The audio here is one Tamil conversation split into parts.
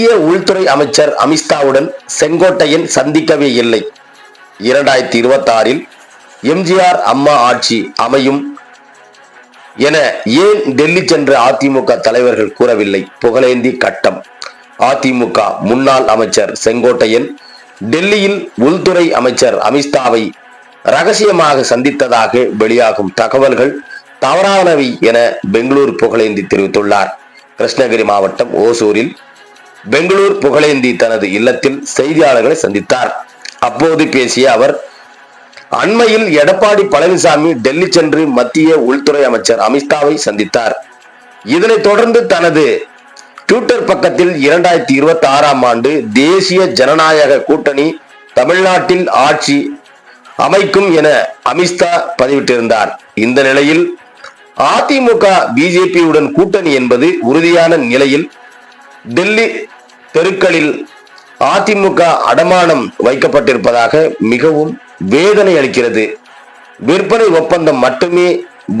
மத்திய உள்துறை அமைச்சர் அமித்ஷாவுடன் செங்கோட்டையன் சந்திக்கவே இல்லை. இரண்டாயிரத்தி இருபத்தி ஆறில் எம்ஜிஆர் அம்மா ஆட்சி அமையும் என ஏன் டெல்லி சென்ற அதிமுக தலைவர்கள் கூறவில்லை? புகழேந்தி கட்டம். அதிமுக முன்னாள் அமைச்சர் செங்கோட்டையன் டெல்லியில் உள்துறை அமைச்சர் அமித்ஷாவை ரகசியமாக சந்தித்ததாக வெளியாகும் தகவல்கள் தவறானவை என பெங்களூர் புகழேந்தி தெரிவித்துள்ளார். கிருஷ்ணகிரி மாவட்டம் ஓசூரில் பெங்களூர் புகழேந்தி தனது இல்லத்தில் செய்தியாளர்களை சந்தித்தார். அப்போது பேசிய அவர் அண்மையில் எடப்பாடி பழனிசாமி டெல்லி சென்று மத்திய உள்துறை அமைச்சர் அமித்ஷாவை சந்தித்தார். இதனைத் தொடர்ந்து தனது ட்விட்டர் பக்கத்தில் இரண்டாயிரத்தி இருபத்தி ஆறாம் ஆண்டு தேசிய ஜனநாயக கூட்டணி தமிழ்நாட்டில் ஆட்சி அமைக்கும் என அமித்ஷா பதிவிட்டிருந்தார். இந்த நிலையில் அதிமுக பிஜேபியுடன் கூட்டணி என்பது உறுதியான நிலையில் டெல்லி தெருக்களில் அதிமுக அடமானம் வைக்கப்பட்டிருப்பதாக மிகவும் வேதனை அளிக்கிறது. விற்பனை ஒப்பந்தம் மட்டுமே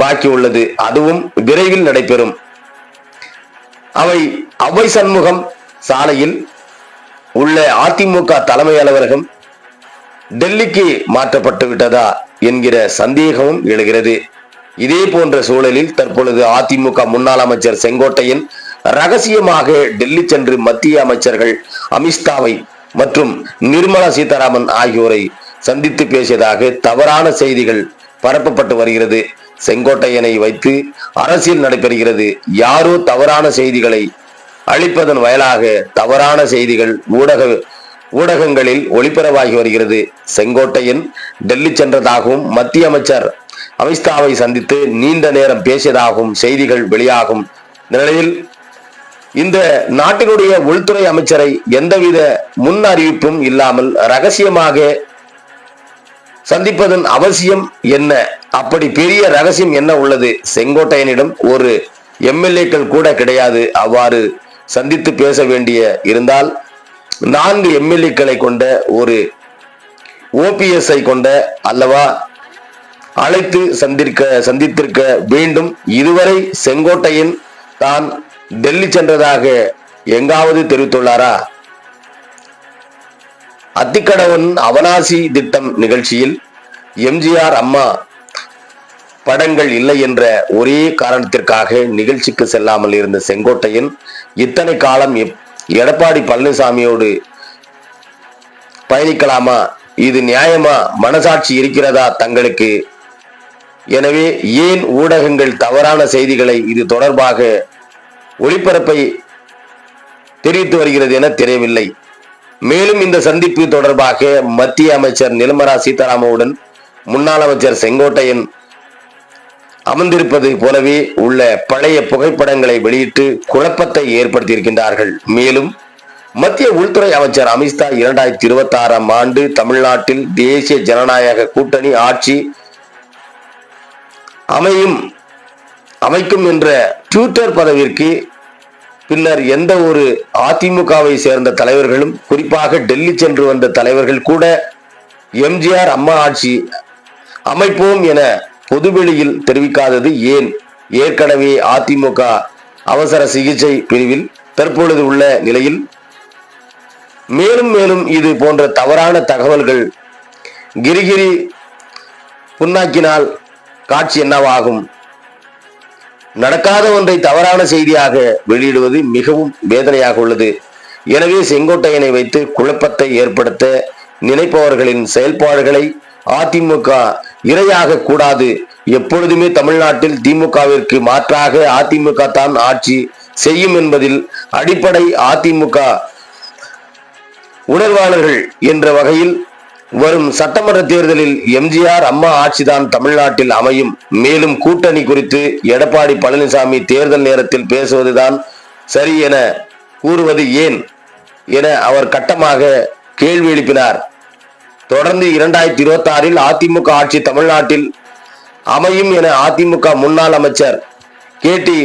பாக்கி உள்ளது. அதுவும் விரைவில் நடைபெறும். அவை அவை சண்முகம் சாலையில் உள்ள அதிமுக தலைமை அலுவலகம் டெல்லிக்கு மாற்றப்பட்டு விட்டதா என்கிற சந்தேகமும் எழுகிறது. இதே போன்ற சூழலில் தற்பொழுது அதிமுக முன்னாள் அமைச்சர் செங்கோட்டையன் ரகசியமாக டெல்லி சென்று மத்திய அமைச்சர்கள் அமித்ஷாவை மற்றும் நிர்மலா சீதாராமன் ஆகியோரை சந்தித்து பேசியதாக தவறான செய்திகள் பரப்பப்பட்டு வருகிறது. செங்கோட்டையனை வைத்து அரசியல் நடைபெறுகிறது. யாரோ தவறான செய்திகளை அளிப்பதன் வயலாக தவறான செய்திகள் ஊடக ஊடகங்களில் ஒளிபரவாகி வருகிறது. செங்கோட்டையன் டெல்லி சென்றதாகவும் மத்திய அமைச்சர் அமித்ஷாவை சந்தித்து நீண்ட நேரம் பேசியதாகவும் செய்திகள் வெளியாகும் நிலையில் இந்த நாட்டினுடைய உள்துறை அமைச்சரை எந்தவித முன் அறிவிப்பும் இல்லாமல் ரகசியமாக சந்திப்பதன் அவசியம் என்ன? அப்படி பெரிய ரகசியம் என்ன உள்ளது? செங்கோட்டையனிடம் ஒரு எம்எல்ஏக்கள் கூட கிடையாது. அவ்வாறு சந்தித்து பேச வேண்டிய இருந்தால் நான்கு எம்எல்ஏக்களை கொண்ட ஒரு ஓபிஎஸ்ஐ கொண்ட அல்லவா அழைத்து சந்திருக்க சந்தித்திருக்க வேண்டும். இதுவரை செங்கோட்டையன் தான் டெல்லி சென்றதாக எங்காவது தெரிவித்துள்ளாரா? அத்திக்கடவன் அவனாசி திட்டம் நிகழ்ச்சியில் எம்ஜிஆர் அம்மா படங்கள் இல்லை என்ற ஒரே காரணத்திற்காக நிகழ்ச்சிக்கு செல்லாமல் இருந்த செங்கோட்டையன் இத்தனை காலம் எடப்பாடி பழனிசாமியோடு பயணிக்கலாமா? இது நியாயமா? மனசாட்சி இருக்கிறதா தங்களுக்கு? எனவே ஏன் ஊடகங்கள் தவறான செய்திகளை இது தொடர்பாக ஒளிபரப்பை தெரிவித்து வருகிறது என தெரியவில்லை. மேலும் இந்த சந்திப்பு தொடர்பாக மத்திய அமைச்சர் நிர்மலா சீதாராமனுடன் முன்னாள் அமைச்சர் செங்கோட்டையன் அமர்ந்திருப்பது போலவே உள்ள பழைய புகைப்படங்களை வெளியிட்டு குழப்பத்தை ஏற்படுத்தியிருக்கின்றார்கள். மேலும் மத்திய உள்துறை அமைச்சர் அமித்ஷா இரண்டாயிரத்தி இருபத்தி ஆறாம் ஆண்டு தமிழ்நாட்டில் தேசிய ஜனநாயக கூட்டணி ஆட்சி அமையும் அமைக்கும் என்ற ட்விட்டர் பதவிற்கு பின்னர் எந்த ஒரு அதிமுகவை சேர்ந்த தலைவர்களும் குறிப்பாக டெல்லி சென்று வந்த தலைவர்கள் கூட எம்ஜிஆர் அம்மா ஆட்சி அமைப்போம் என பொதுவெளியில் தெரிவிக்காதது ஏன்? ஏற்கனவே அதிமுக அவசர சிகிச்சை பிரிவில் தற்பொழுது உள்ள நிலையில் மேலும் மேலும் இது போன்ற தவறான தகவல்கள் கிரிகிரி புண்ணாக்கினால் காட்சி என்னவாகும்? நடக்காத ஒன்றை தவறான செய்தியாக வெளியிடுவது மிகவும் வேதனையாக உள்ளது. எனவே செங்கோட்டையனை வைத்து குழப்பத்தை ஏற்படுத்த நினைப்பவர்களின் செயல்பாடுகளை அதிமுக இரையாக கூடாது. எப்பொழுதுமே தமிழ்நாட்டில் திமுகவிற்கு மாற்றாக அதிமுக தான் ஆட்சி செய்யும் என்பதில் அடிப்படை அதிமுக உணர்வாளர்கள் என்ற வகையில் வரும் சட்டமன்ற தேர்தலில் எம்ஜிஆர் அம்மா ஆட்சிதான் தமிழ்நாட்டில் அமையும். மேலும் கூட்டணி குறித்து எடப்பாடி பழனிசாமி தேர்தல் நேரத்தில் பேசுவதுதான் சரி என கூறுவது ஏன் என அவர் கட்டமாக கேள்வி எழுப்பினார். தொடர்ந்து இரண்டாயிரத்தி இருபத்தி ஆறில் அதிமுக ஆட்சி தமிழ்நாட்டில் அமையும் என அதிமுக முன்னாள் அமைச்சர் கே டி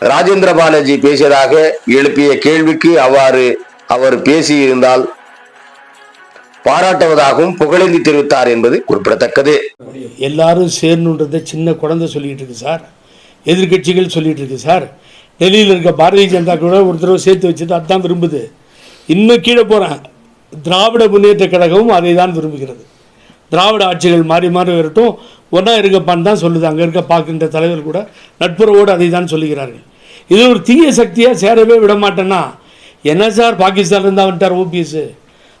ராஜேந்திர பாலாஜி பேசியதாக எழுப்பிய கேள்விக்கு அவ்வாறு அவர் பேசியிருந்தால் பாராட்டுவதாகவும் புகழேந்தி தெரிவித்தார் என்பது குறிப்பிடத்தக்கது. எல்லாரும் சேரணுன்றதை சின்ன குழந்தை சொல்லிட்டு இருக்கு சார். எதிர்க்கட்சிகள் சொல்லிட்டு இருக்கு சார். டெல்லியில் இருக்க பாரதிய ஜனதா கூட ஒரு தடவை சேர்த்து வச்சது அதுதான் விரும்புது. இன்னும் கீழே போகிறேன் திராவிட முன்னேற்ற கழகமும் அதை தான் விரும்புகிறது. திராவிட ஆட்சிகள் மாறி மாறி வரட்டும். ஒன்றா இருக்கப்பான்னு தான் சொல்லுது. அங்கே இருக்க பார்க்கின்ற தலைவர் கூட நட்புறவோடு அதை தான் சொல்லுகிறார்கள். இது ஒரு தீய சக்தியாக சேரவே விட மாட்டேன்னா என்ன சார் பாகிஸ்தான்லேருந்து வந்துட்டார் ஓபிஎஸ்?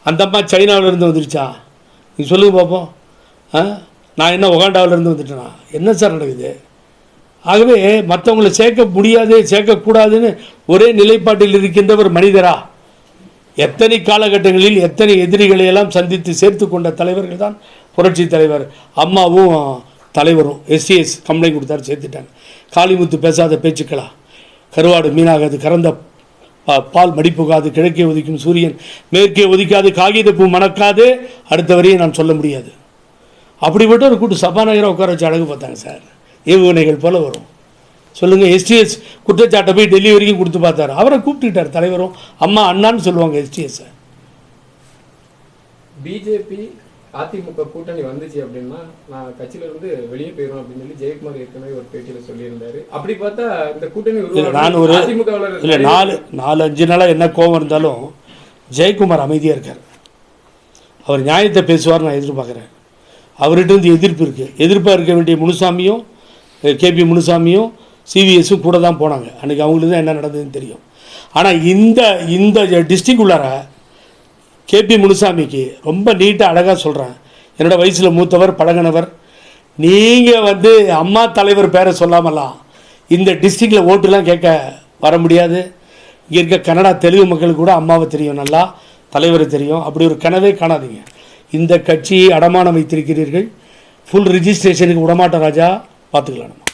அந்த அம்மா சைனாவிலேருந்து வந்துருச்சா? நீ சொல்லுங்க பார்ப்போம் ஆ? நான் என்ன உகாண்டாவிலேருந்து வந்துட்டேனா? என்ன சார் நடக்குது? ஆகவே மற்றவங்களை சேர்க்க முடியாது சேர்க்கக்கூடாதுன்னு ஒரே நிலைப்பாட்டில் இருக்கின்ற ஒரு மனிதரா? எத்தனை காலகட்டங்களில் எத்தனை எதிரிகளை எல்லாம் சந்தித்து சேர்த்து கொண்ட தலைவர்கள் தான் புரட்சி தலைவர்? அம்மாவும் தலைவரும் எஸ்சிஎஸ் கம்ப்ளைண்ட் கொடுத்தாரு சேர்த்துட்டாங்க. காளிமுத்து பேசாத பேச்சுக்களா? கருவாடு மீனாகாது கறந்த பால் மடிப்புகாது கிழக்கே உதிக்கும் சூரியன் மேற்கே ஒதிக்காது காகிதப்பூ மணக்காது அடுத்த வரையும் நான் சொல்ல முடியாது. அப்படிப்பட்ட ஒரு கூட்டு சபாநாயகரை உட்கார வச்சு அழகு பார்த்தாங்க சார். ஏவுகணைகள் போல் வரும். சொல்லுங்கள் எஸ்டிஎஸ் குற்றச்சாட்டை போய் டெல்லி வரைக்கும் கொடுத்து பார்த்தாரு. அவரை கூப்பிட்டுக்கிட்டார் தலைவரும் அம்மா அண்ணான்னு சொல்லுவாங்க எஸ்டிஎஸ் பிஜேபி அதிமுக கூட்டணி வந்துச்சு அப்படின்னா நான் கட்சியில இருந்து வெளியே போயிடும் அப்படின்னு சொல்லி ஜெயக்குமார் ஏற்கனவே ஒரு பேட்டியில சொல்லியிருந்தாரு. அப்படி பார்த்தா இந்த கூட்டணி நான் ஒரு இல்லை நாலு நாலு அஞ்சு நாளாக என்ன கோவம் இருந்தாலும் ஜெயக்குமார் அமைதியாக இருக்கார். அவர் நியாயத்தை பேசுவார் நான் எதிர்பார்க்குறேன். அவர்கிட்ட இருந்து எதிர்ப்பு இருக்குது எதிர்ப்பாக இருக்க வேண்டிய முனுசாமியும் கேபி முனுசாமியும் சிவிஎஸும் கூட தான் போனாங்க. அன்றைக்கி அவங்களுக்கு தான் என்ன நடந்ததுன்னு தெரியும். ஆனால் இந்த இந்த டிஸ்ட்ரிக்ட் உள்ளார கேபி முனுசாமிக்கு ரொம்ப நீட்டாக அழகாக சொல்கிறேன் என்னோட வயசில் மூத்தவர் பழகினவர். நீங்கள் வந்து அம்மா தலைவர் பேரை சொல்லாமலாம் இந்த டிஸ்ட்ரிக்டில் ஓட்டுலாம் கேட்க வர முடியாது. இங்கே இருக்க கன்னடா தெலுங்கு மக்களுக்கு கூட அம்மாவை தெரியும் நல்லா தலைவரை தெரியும். அப்படி ஒரு கனவே காணாதீங்க. இந்த கட்சியை அடமானம் வைத்திருக்கிறீர்கள். ஃபுல் ரிஜிஸ்ட்ரேஷனுக்கு விடமாட்டோம் ராஜா. பார்த்துக்கலாம் நம்ம.